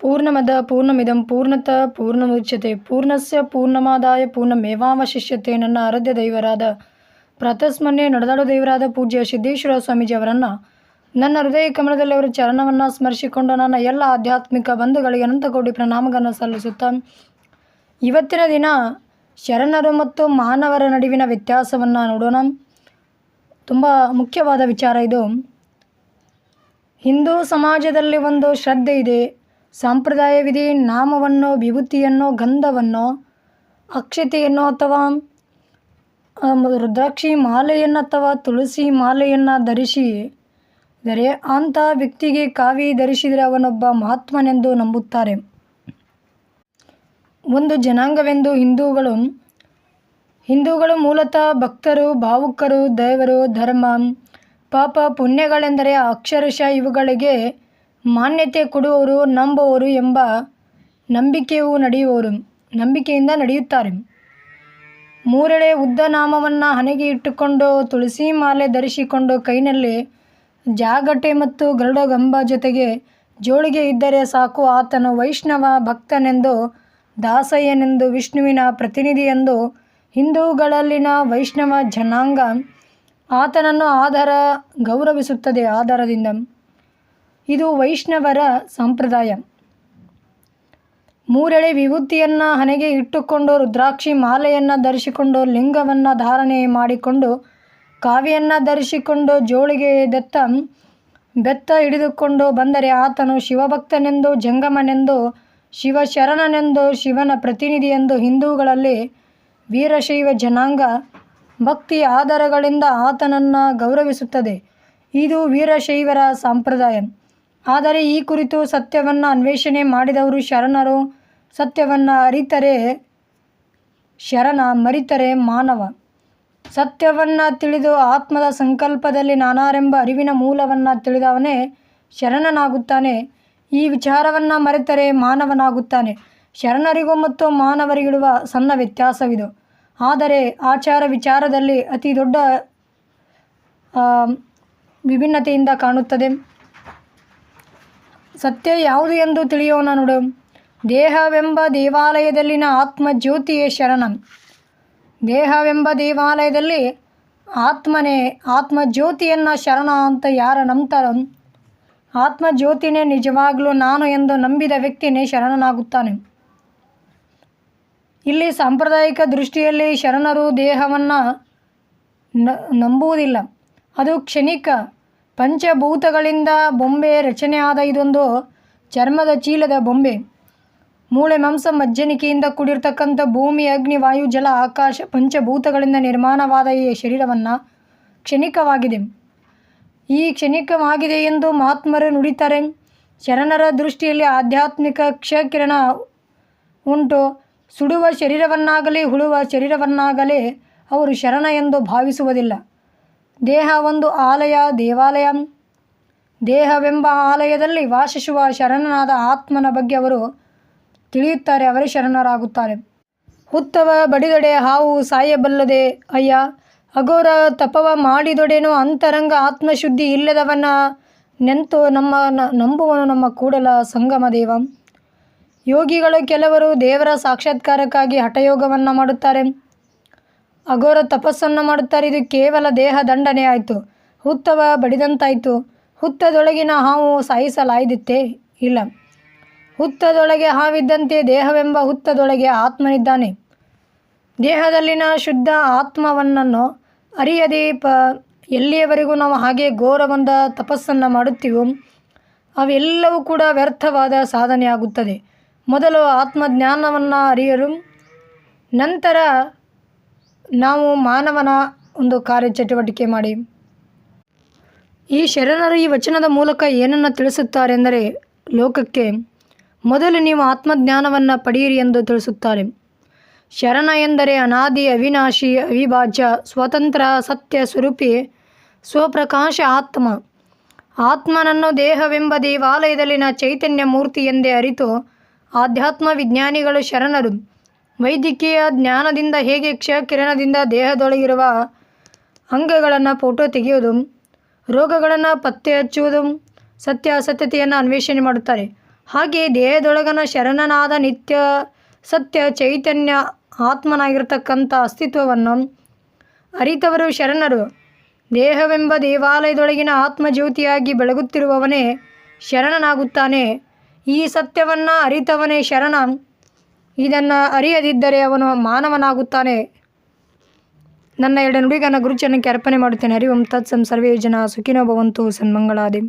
ಪೂರ್ಣಮದ ಪೂರ್ಣಮಿದಂ ಪೂರ್ಣತ ಪೂರ್ಣಮುಚ್ಯತೆ. ಪೂರ್ಣಸ್ಯ ಪೂರ್ಣಮಾದಾಯ ಪೂರ್ಣಮೇವಾವಶಿಷ್ಯತೆ ನನ್ನ ಆರಾಧ್ಯ ದೈವರಾದ ಪ್ರತಸ್ಮನ್ನೇ ನಡೆದಾಡೋ ದೇವರಾದ ಪೂಜ್ಯ ಸಿದ್ದೇಶ್ವರ ಸ್ವಾಮೀಜಿ ಅವರನ್ನು ನನ್ನ ಹೃದಯ ಕಮಲದಲ್ಲಿ ಅವರ ಚರಣವನ್ನು ಸ್ಮರಿಸಿಕೊಂಡು ನನ್ನ ಎಲ್ಲ ಆಧ್ಯಾತ್ಮಿಕ ಬಂಧುಗಳಿಗೆ ಅನಂತ ಕೋಟಿ ಪ್ರಣಾಮಗಳನ್ನು ಸಲ್ಲಿಸುತ್ತಾ ಇವತ್ತಿನ ದಿನ ಶರಣರು ಮತ್ತು ಮಾನವರ ನಡುವಿನ ವ್ಯತ್ಯಾಸವನ್ನು ನೋಡೋಣ. ತುಂಬ ಮುಖ್ಯವಾದ ವಿಚಾರ ಇದು. ಹಿಂದೂ ಸಮಾಜದಲ್ಲಿ ಒಂದು ಶ್ರದ್ಧೆ ಇದೆ. ಸಂಪ್ರದಾಯವಿದೆ ನಾಮವನ್ನು, ವಿಭೂತಿಯನ್ನೋ, ಗಂಧವನ್ನು, ಅಕ್ಷತೆಯನ್ನು ಅಥವಾ ರುದ್ರಾಕ್ಷಿ ಮಾಲೆಯನ್ನು ಅಥವಾ ತುಳಸಿ ಮಾಲೆಯನ್ನು ಧರಿಸಿ, ದರೆ ಅಂಥ ವ್ಯಕ್ತಿಗೆ ಕಾವಿ ಧರಿಸಿದರೆ ಅವನೊಬ್ಬ ಮಹಾತ್ಮನೆಂದು ನಂಬುತ್ತಾರೆ. ಒಂದು ಜನಾಂಗವೆಂದು ಹಿಂದೂಗಳು ಹಿಂದೂಗಳು ಮೂಲತಃ ಭಕ್ತರು, ಭಾವುಕರು, ದೇವರು, ಧರ್ಮ, ಪಾಪ ಪುಣ್ಯಗಳೆಂದರೆ ಅಕ್ಷರಶಃ ಇವುಗಳಿಗೆ ಮಾನ್ಯತೆ ಕೊಡುವವರು ನಂಬುವವರು ಎಂಬ ನಂಬಿಕೆಯು ನಡೆಯುವವರು, ನಂಬಿಕೆಯಿಂದ ನಡೆಯುತ್ತಾರೆ. ಮೂರೆಳೆ ಉದ್ದ ನಾಮವನ್ನು ಹಣೆಗೆ ಇಟ್ಟುಕೊಂಡು ತುಳಸಿ ಮಾಲೆ ಧರಿಸಿಕೊಂಡು ಕೈನಲ್ಲಿ ಜಾಗಟೆ ಮತ್ತು ಗರುಡಗಂಬ ಜೊತೆಗೆ ಜೋಳಿಗೆ ಇದ್ದರೆ ಸಾಕು ಆತನು ವೈಷ್ಣವ ಭಕ್ತನೆಂದು, ದಾಸಯ್ಯನೆಂದು, ವಿಷ್ಣುವಿನ ಪ್ರತಿನಿಧಿಯೆಂದು ಹಿಂದೂಗಳಲ್ಲಿನ ವೈಷ್ಣವ ಜನಾಂಗ ಆತನನ್ನು ಆಧಾರ ಗೌರವಿಸುತ್ತದೆ ಆಧಾರದಿಂದ ಇದು ವೈಷ್ಣವರ ಸಂಪ್ರದಾಯ. ಮೂರೆಳೆ ವಿಭೂತಿಯನ್ನು ಹಣೆಗೆ ಇಟ್ಟುಕೊಂಡು ರುದ್ರಾಕ್ಷಿ ಮಾಲೆಯನ್ನು ಧರಿಸಿಕೊಂಡು ಲಿಂಗವನ್ನು ಧಾರಣೆ ಮಾಡಿಕೊಂಡು ಕಾವಿಯನ್ನು ಧರಿಸಿಕೊಂಡು ಜೋಳಿಗೆ ದತ್ತ ಬೆತ್ತ ಹಿಡಿದುಕೊಂಡು ಬಂದರೆ ಆತನು ಶಿವಭಕ್ತನೆಂದು, ಜಂಗಮನೆಂದು, ಶಿವಶರಣನೆಂದು, ಶಿವನ ಪ್ರತಿನಿಧಿ ಎಂದು ಹಿಂದೂಗಳಲ್ಲಿ ವೀರಶೈವ ಜನಾಂಗ ಭಕ್ತಿ ಆಧಾರಗಳಿಂದ ಆತನನ್ನು ಗೌರವಿಸುತ್ತದೆ. ಇದು ವೀರಶೈವರ ಸಂಪ್ರದಾಯ. ಆದರೆ ಈ ಕುರಿತು ಸತ್ಯವನ್ನು ಅನ್ವೇಷಣೆ ಮಾಡಿದವರು ಶರಣರು. ಸತ್ಯವನ್ನು ಅರಿತರೆ, ಶರಣ ಮರಿತರೆ ಮಾನವ. ಸತ್ಯವನ್ನು ತಿಳಿದು ಆತ್ಮದ ಸಂಕಲ್ಪದಲ್ಲಿ ನಾನಾರೆಂಬ ಅರಿವಿನ ಮೂಲವನ್ನು ತಿಳಿದವನೇ ಶರಣನಾಗುತ್ತಾನೆ. ಈ ವಿಚಾರವನ್ನು ಮರೆತರೆ ಮಾನವನಾಗುತ್ತಾನೆ. ಶರಣರಿಗೂ ಮತ್ತು ಮಾನವರಿಗಿರುವ ಸಣ್ಣ ವ್ಯತ್ಯಾಸವಿದು. ಆದರೆ ಆಚಾರ ವಿಚಾರದಲ್ಲಿ ಅತಿ ದೊಡ್ಡ ವಿಭಿನ್ನತೆಯಿಂದ ಕಾಣುತ್ತದೆ. ಸತ್ಯ ಯಾವುದು ಎಂದು ತಿಳಿಯೋಣ ನೋಡು. ದೇಹವೆಂಬ ದೇವಾಲಯದಲ್ಲಿನ ಆತ್ಮಜ್ಯೋತಿಯೇ ಶರಣ. ದೇಹವೆಂಬ ದೇವಾಲಯದಲ್ಲಿ ಆತ್ಮನೇ ಆತ್ಮಜ್ಯೋತಿಯನ್ನು ಶರಣ ಅಂತ ಯಾರು ನಂಬ್ತಾರೋ? ಆತ್ಮಜ್ಯೋತಿನೇ ನಿಜವಾಗಲೂ ನಾನು ಎಂದು ನಂಬಿದ ವ್ಯಕ್ತಿನೇ ಶರಣನಾಗುತ್ತಾನೆ. ಇಲ್ಲಿ ಸಾಂಪ್ರದಾಯಿಕ ದೃಷ್ಟಿಯಲ್ಲಿ ಶರಣರು ದೇಹವನ್ನು ನಂಬುವುದಿಲ್ಲ. ಅದು ಕ್ಷಣಿಕ ಪಂಚಭೂತಗಳಿಂದ ಬೊಂಬೆ ರಚನೆಯಾದ ಇದೊಂದು ಚರ್ಮದ ಚೀಲದ ಬೊಂಬೆ. ಮೂಳೆ, ಮಾಂಸ, ಮಜ್ಜನಿಕೆಯಿಂದ ಕೂಡಿರ್ತಕ್ಕಂಥ ಭೂಮಿ, ಅಗ್ನಿ, ವಾಯು, ಜಲ, ಆಕಾಶ, ಪಂಚಭೂತಗಳಿಂದ ನಿರ್ಮಾಣವಾದ ಈ ಶರೀರವನ್ನು ಕ್ಷಣಿಕವಾಗಿದೆ. ಈ ಕ್ಷಣಿಕವಾಗಿದೆ ಎಂದು ಮಹಾತ್ಮರು ನುಡಿತಾರೆ. ಶರಣರ ದೃಷ್ಟಿಯಲ್ಲಿ ಆಧ್ಯಾತ್ಮಿಕ ಕ್ಷಕಿರಣ ಉಂಟು. ಸುಡುವ ಶರೀರವನ್ನಾಗಲಿ, ಹುಳುವ ಶರೀರವನ್ನಾಗಲಿ ಅವರು ಶರಣ ಎಂದು ಭಾವಿಸುವುದಿಲ್ಲ. ದೇಹ ಒಂದು ಆಲಯ, ದೇವಾಲಯ. ದೇಹವೆಂಬ ಆಲಯದಲ್ಲಿ ವಾಸಿಸುವ ಶರಣನಾದ ಆತ್ಮನ ಬಗ್ಗೆ ಅವರು ತಿಳಿಯುತ್ತಾರೆ, ಅವರೇ ಶರಣರಾಗುತ್ತಾರೆ. ಹುತ್ತವ ಬಡಿದೊಡೆ ಹಾವು ಸಾಯಬಲ್ಲದೆ, ಅಯ್ಯ, ಅಘೋರ ತಪವ ಮಾಡಿದೊಡೆನೋ ಅಂತರಂಗ ಆತ್ಮಶುದ್ಧಿ ಇಲ್ಲದವನ ನೆಂತು ನಮ್ಮ ನಂಬುವನು ನಮ್ಮ ಕೂಡಲ ಸಂಗಮ ದೇವ. ಯೋಗಿಗಳು ಕೆಲವರು ದೇವರ ಸಾಕ್ಷಾತ್ಕಾರಕ್ಕಾಗಿ ಹಠಯೋಗವನ್ನು ಮಾಡುತ್ತಾರೆ. ಅಘೋರ ತಪಸ್ಸನ್ನು ಮಾಡುತ್ತಾರೆ. ಇದು ಕೇವಲ ದೇಹ ದಂಡನೆ ಆಯಿತು. ಹುತ್ತವ ಬಡಿದಂತಾಯಿತು. ಹುತ್ತದೊಳಗಿನ ಹಾವು ಸಾಯಿಸಲಾಯ್ದಿತ್ತೆ ಇಲ್ಲ. ಹುತ್ತದೊಳಗೆ ಹಾವಿದ್ದಂತೆ ದೇಹವೆಂಬ ಹುತ್ತದೊಳಗೆ ಆತ್ಮನಿದ್ದಾನೆ. ದೇಹದಲ್ಲಿನ ಶುದ್ಧ ಆತ್ಮವನ್ನನ್ನು ಅರಿಯದೇ ಪ, ಎಲ್ಲಿಯವರೆಗೂ ನಾವು ಹಾಗೆ ಘೋರವಂದ ತಪಸ್ಸನ್ನು ಮಾಡುತ್ತೀವೋ, ಅವೆಲ್ಲವೂ ಕೂಡ ವ್ಯರ್ಥವಾದ ಸಾಧನೆಯಾಗುತ್ತದೆ. ಮೊದಲು ಆತ್ಮಜ್ಞಾನವನ್ನು ಅರಿಯಲು, ನಂತರ ನಾವು ಮಾನವನ ಒಂದು ಕಾರ್ಯಚಟುವಟಿಕೆ ಮಾಡಿ. ಈ ಶರಣರು ಈ ವಚನದ ಮೂಲಕ ಏನನ್ನು ತಿಳಿಸುತ್ತಾರೆ ಎಂದರೆ ಲೋಕಕ್ಕೆ ಮೊದಲು ನೀವು ಆತ್ಮಜ್ಞಾನವನ್ನು ಪಡೆಯಿರಿ ಎಂದು ತಿಳಿಸುತ್ತಾರೆ. ಶರಣ ಎಂದರೆ ಅನಾದಿ, ಅವಿನಾಶಿ, ಅವಿಭಾಜ್ಯ, ಸ್ವತಂತ್ರ, ಸತ್ಯ, ಸ್ವರೂಪಿ, ಸ್ವಪ್ರಕಾಶ, ಆತ್ಮ. ಆತ್ಮನನ್ನು ದೇಹವೆಂಬ ದೇವಾಲಯದಲ್ಲಿನ ಚೈತನ್ಯ ಮೂರ್ತಿ ಎಂದೇ ಅರಿತು ಆಧ್ಯಾತ್ಮ ವಿಜ್ಞಾನಿಗಳು ಶರಣರು. ವೈದ್ಯಕೀಯ ಜ್ಞಾನದಿಂದ ಹೇಗೆ ಕ್ಷಕಿರಣದಿಂದ ದೇಹದೊಳಗಿರುವ ಅಂಗಗಳನ್ನು ಫೋಟೋ ತೆಗೆಯೋದು ರೋಗಗಳನ್ನು ಪತ್ತೆ ಹಚ್ಚುವುದು ಸತ್ಯಾಸತ್ಯತೆಯನ್ನು ಅನ್ವೇಷಣೆ ಮಾಡುತ್ತಾರೆ. ಹಾಗೆ ದೇಹದೊಳಗನ ಶರಣನಾದ ನಿತ್ಯ ಸತ್ಯ ಚೈತನ್ಯ ಆತ್ಮನಾಗಿರ್ತಕ್ಕಂಥ ಅಸ್ತಿತ್ವವನ್ನು ಅರಿತವರು ಶರಣರು. ದೇಹವೆಂಬ ದೇವಾಲಯದೊಳಗಿನ ಆತ್ಮಜ್ಯೋತಿಯಾಗಿ ಬೆಳಗುತ್ತಿರುವವನೇ ಶರಣನಾಗುತ್ತಾನೆ. ಈ ಸತ್ಯವನ್ನು ಅರಿತವನೇ ಶರಣ. ಇದನ್ನು ಅರಿಯದಿದ್ದರೆ ಅವನು ಮಾನವನಾಗುತ್ತಾನೆ. ನನ್ನ ಎರಡು ನುಡಿಗನ ಗುರುಚನಕ್ಕೆ ಅರ್ಪಣೆ ಮಾಡುತ್ತೇನೆ. ಹರಿ ಓಂ ತತ್ಸಂ ಸರ್ವೇ ಜನ ಸುಖಿನೋ ಭವಂತು ಸನ್ಮಂಗಳಾದಿ.